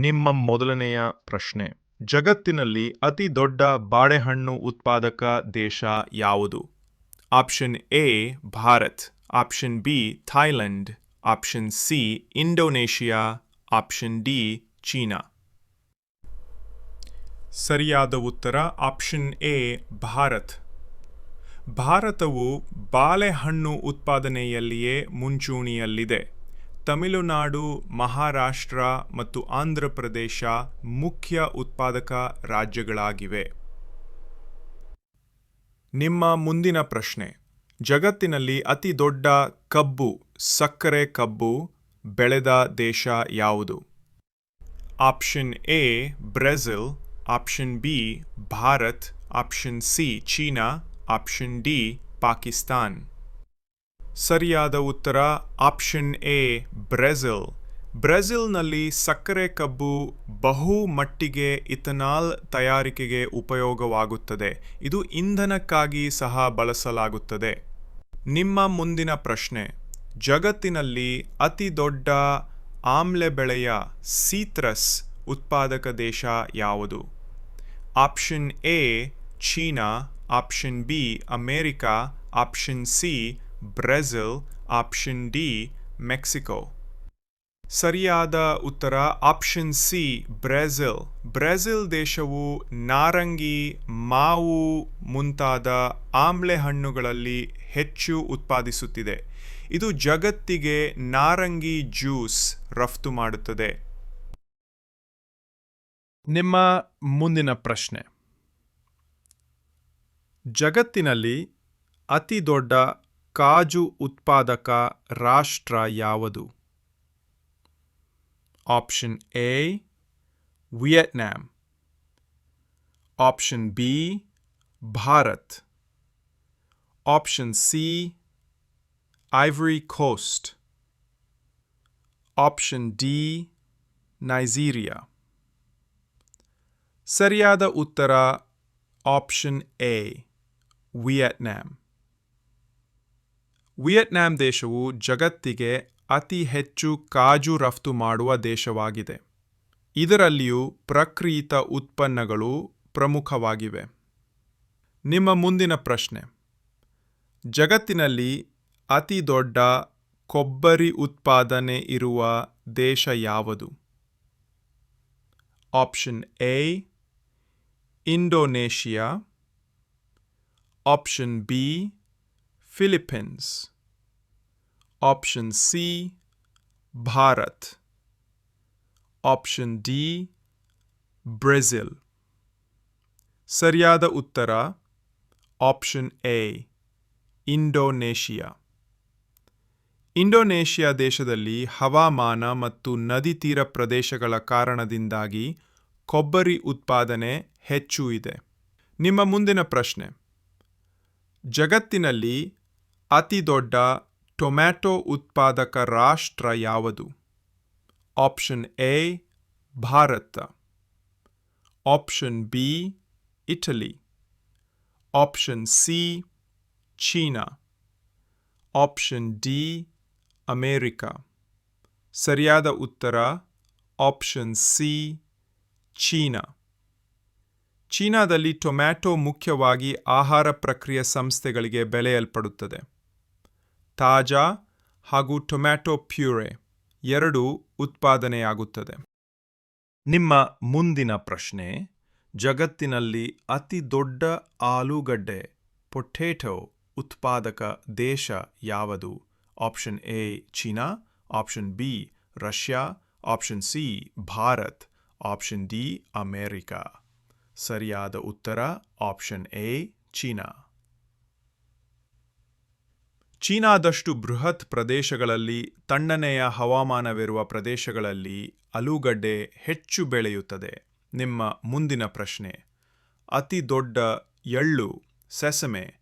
ನಿಮ್ಮ ಮೊದಲನೆಯ ಪ್ರಶ್ನೆ. ಜಗತ್ತಿನಲ್ಲಿ ಅತಿ ದೊಡ್ಡ ಬಾಳೆಹಣ್ಣು ಉತ್ಪಾದಕ ದೇಶ ಯಾವುದು? Option A, Bharat. Option B Thailand option C, Indonesia. Option D, China. ಸರಿಯಾದ ಉತ್ತರ ಆಪ್ಷನ್ ಎ, ಭಾರತ್. ಭಾರತವು ಬಾಳೆಹಣ್ಣು ಉತ್ಪಾದನೆಯಲ್ಲಿಯೇ ಮುಂಚೂಣಿಯಲ್ಲಿದೆ. ತಮಿಳುನಾಡು, ಮಹಾರಾಷ್ಟ್ರ ಮತ್ತು ಆಂಧ್ರ ಪ್ರದೇಶ ಮುಖ್ಯ ಉತ್ಪಾದಕ ರಾಜ್ಯಗಳಾಗಿವೆ. ನಿಮ್ಮ ಮುಂದಿನ ಪ್ರಶ್ನೆ. ಜಗತ್ತಿನಲ್ಲಿ ಅತಿ ದೊಡ್ಡ ಕಬ್ಬು, ಸಕ್ಕರೆ ಕಬ್ಬು ಬೆಳೆದ ದೇಶ ಯಾವುದು? Option A, Brazil. Option B, Bharat. Option C, China. Option D, Pakistan. ಸರಿಯಾದ ಉತ್ತರ ಆಪ್ಷನ್ ಎ, ಬ್ರೆಜಿಲ್. ಬ್ರೆಜಿಲ್ನಲ್ಲಿ ಸಕ್ಕರೆ ಕಬ್ಬು ಬಹು ಮಟ್ಟಿಗೆ ಇಥನಾಲ್ ತಯಾರಿಕೆಗೆ ಉಪಯೋಗವಾಗುತ್ತದೆ. ಇದು ಇಂಧನಕ್ಕಾಗಿ ಸಹ ಬಳಸಲಾಗುತ್ತದೆ. ನಿಮ್ಮ ಮುಂದಿನ ಪ್ರಶ್ನೆ. ಜಗತ್ತಿನಲ್ಲಿ ಅತಿ ದೊಡ್ಡ ಆಮ್ಲೆ ಬೆಳೆಯ ಸೀತ್ರಸ್ ಉತ್ಪಾದಕ ದೇಶ ಯಾವುದು? Option A, China. Option B, America. Option C Brazil option D Mexico ಸರಿಯಾದ ಉತ್ತರ ಆಪ್ಷನ್ ಸಿ ಬ್ರೆಜಿಲ್. ಬ್ರೆಜಿಲ್ ದೇಶವು ನಾರಂಗಿ, ಮಾವು ಮುಂತಾದ ಆಮ್ಲೆ ಹಣ್ಣುಗಳಲ್ಲಿ ಹೆಚ್ಚು ಉತ್ಪಾದಿಸುತ್ತಿದೆ. ಇದು ಜಗತ್ತಿಗೆ ನಾರಂಗಿ ಜ್ಯೂಸ್ ರಫ್ತು ಮಾಡುತ್ತದೆ. ನಿಮ್ಮ ಮುಂದಿನ ಪ್ರಶ್ನೆ. ಜಗತ್ತಿನಲ್ಲಿ ಅತಿ ದೊಡ್ಡ ಕಾಜು ಉತ್ಪಾದಕ ರಾಷ್ಟ್ರ ಯಾವುದು option A Vietnam option B Bharat option C Ivory Coast option D Nigeria ಸರಿಯಾದ ಉತ್ತರ ಆಪ್ಷನ್ ಎ ವಿಯೆಟ್ನಾಂ ವಿಯೆಟ್ನಾಂ ದೇಶವು ಜಗತ್ತಿಗೆ ಅತಿ ಹೆಚ್ಚು ಕಾಜು ರಫ್ತು ಮಾಡುವ ದೇಶವಾಗಿದೆ. ಇದರಲ್ಲಿಯೂ ಪ್ರಕ್ರಿಯಿತ ಉತ್ಪನ್ನಗಳು ಪ್ರಮುಖವಾಗಿವೆ. ನಿಮ್ಮ ಮುಂದಿನ ಪ್ರಶ್ನೆ. ಜಗತ್ತಿನಲ್ಲಿ ಅತಿ ದೊಡ್ಡ ಕೊಬ್ಬರಿ ಉತ್ಪಾದನೆ ಇರುವ ದೇಶ ಯಾವುದು? Option A, Indonesia. Option B Philippines option C Bharat option D Brazil ಸರಿಯಾದ ಉತ್ತರ ಆಪ್ಷನ್ ಎ ಇಂಡೋನೇಷಿಯಾ ಇಂಡೋನೇಷಿಯಾ ದೇಶದಲ್ಲಿ ಹವಾಮಾನ ಮತ್ತು ನದಿ ತೀರ ಪ್ರದೇಶಗಳ ಕಾರಣದಿಂದಾಗಿ ಕೊಬ್ಬರಿ ಉತ್ಪಾದನೆ ಹೆಚ್ಚು ಇದೆ. ನಿಮ್ಮ ಮುಂದಿನ ಪ್ರಶ್ನೆ. ಜಗತ್ತಿನಲ್ಲಿ ಅತಿ ದೊಡ್ಡ ಟೊಮ್ಯಾಟೊ ಉತ್ಪಾದಕ ರಾಷ್ಟ್ರ ಯಾವುದು? Option A, Bharat. Option B, Italy. Option C, China. Option D, America. ಸರಿಯಾದ ಉತ್ತರ, ಆಪ್ಷನ್ ಸಿ, ಚೀನಾ. ಚೀನಾದಲ್ಲಿ ಟೊಮ್ಯಾಟೊ ಮುಖ್ಯವಾಗಿ ಆಹಾರ ಪ್ರಕ್ರಿಯೆ ಸಂಸ್ಥೆಗಳಿಗೆ ಬೆಳೆಯಲ್ಪಡುತ್ತದೆ ತಾಜಾ ಹಾಗೂ ಟೊಮ್ಯಾಟೊ ಪ್ಯೂರೆ ಎರಡೂ ಉತ್ಪಾದನೆಯಾಗುತ್ತದೆ. ನಿಮ್ಮ ಮುಂದಿನ ಪ್ರಶ್ನೆ, ಜಗತ್ತಿನಲ್ಲಿ ಅತಿ ದೊಡ್ಡ ಆಲೂಗಡ್ಡೆ, ಪೊಟೇಟೊ ಉತ್ಪಾದಕ ದೇಶ ಯಾವುದು? Option A, China, option B, Russia, option C, Bharat, option D, America. ಸರಿಯಾದ ಉತ್ತರ, ಆಪ್ಷನ್ ಎ, ಚೀನಾ. ಚೀನಾದಷ್ಟು ಬೃಹತ್ ಪ್ರದೇಶಗಳಲ್ಲಿ ತಣ್ಣನೆಯ ಹವಾಮಾನವಿರುವ ಪ್ರದೇಶಗಳಲ್ಲಿ ಆಲೂಗಡ್ಡೆ ಹೆಚ್ಚು ಬೆಳೆಯುತ್ತದೆ. ನಿಮ್ಮ ಮುಂದಿನ ಪ್ರಶ್ನೆ. ಅತಿ ದೊಡ್ಡ ಎಳ್ಳು, ಸೆಸಮೆ,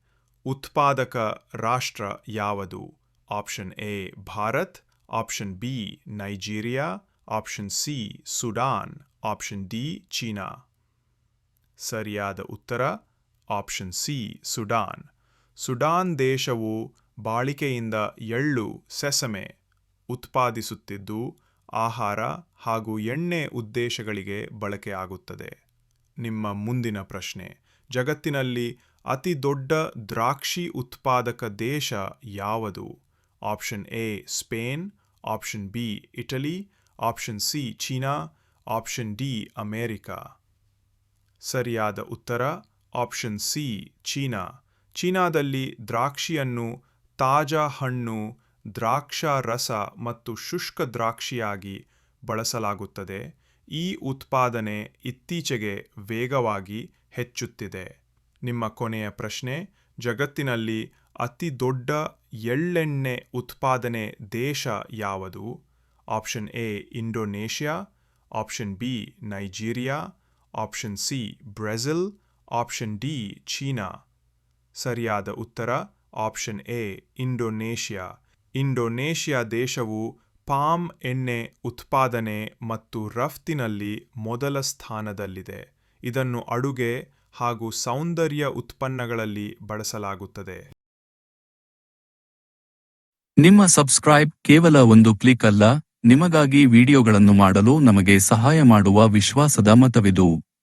ಉತ್ಪಾದಕ ರಾಷ್ಟ್ರ ಯಾವುದು? Option A, Bharat, option B, Nigeria, option C, Sudan, option D, China. ಸರಿಯಾದ ಉತ್ತರ, ಆಪ್ಷನ್ ಸಿ, ಸುಡಾನ್. ಸುಡಾನ್ ದೇಶವು ಬಾಳಿಕೆಯಿಂದ ಎಳ್ಳು, ಸೆಸಮೆ ಉತ್ಪಾದಿಸುತ್ತಿದ್ದು ಆಹಾರ ಹಾಗೂ ಎಣ್ಣೆ ಉದ್ದೇಶಗಳಿಗೆ ಬಳಕೆಯಾಗುತ್ತದೆ ನಿಮ್ಮ ಮುಂದಿನ ಪ್ರಶ್ನೆ, ಜಗತ್ತಿನಲ್ಲಿ ಅತಿ ದೊಡ್ಡ ದ್ರಾಕ್ಷಿ ಉತ್ಪಾದಕ ದೇಶ ಯಾವುದು? Option A, Spain, option B, Italy, option C, China, option D, America. ಸರಿಯಾದ ಉತ್ತರ, ಆಪ್ಷನ್ ಸಿ, ಚೀನಾ. ಚೀನಾದಲ್ಲಿ ದ್ರಾಕ್ಷಿಯನ್ನು ತಾಜಾ ಹಣ್ಣು, ದ್ರಾಕ್ಷಾ ರಸ ಮತ್ತು ಶುಷ್ಕ ದ್ರಾಕ್ಷಿಯಾಗಿ ಬಳಸಲಾಗುತ್ತದೆ. ಈ ಉತ್ಪಾದನೆ ಇತ್ತೀಚೆಗೆ ವೇಗವಾಗಿ ಹೆಚ್ಚುತ್ತಿದೆ. ನಿಮ್ಮ ಕೊನೆಯ ಪ್ರಶ್ನೆ, ಜಗತ್ತಿನಲ್ಲಿ ಅತಿ ದೊಡ್ಡ ಎಳ್ಳೆಣ್ಣೆ ಉತ್ಪಾದನೆ ದೇಶ ಯಾವುದು? Option A, Indonesia, option B, Nigeria, option C, Brazil, option D, China. ಸರಿಯಾದ ಉತ್ತರ ಆಪ್ಷನ್ ಎ ಇಂಡೋನೇಷ್ಯಾ ಇಂಡೋನೇಷ್ಯಾ ದೇಶವು ಪಾಮ್ ಎಣ್ಣೆ ಉತ್ಪಾದನೆ ಮತ್ತು ರಫ್ತಿನಲ್ಲಿ ಮೊದಲ ಸ್ಥಾನದಲ್ಲಿದೆ. ಇದನ್ನು ಅಡುಗೆ ಹಾಗೂ ಸೌಂದರ್ಯ ಉತ್ಪನ್ನಗಳಲ್ಲಿ ಬಳಸಲಾಗುತ್ತದೆ. ನಿಮ್ಮ ಸಬ್ಸ್ಕ್ರೈಬ್ ಕೇವಲ ಒಂದು ಕ್ಲಿಕ್ ಅಲ್ಲ, ನಿಮಗಾಗಿ ವಿಡಿಯೋಗಳನ್ನು ಮಾಡಲು ನಮಗೆ ಸಹಾಯ ಮಾಡುವ ವಿಶ್ವಾಸದ ಮತವಿದು.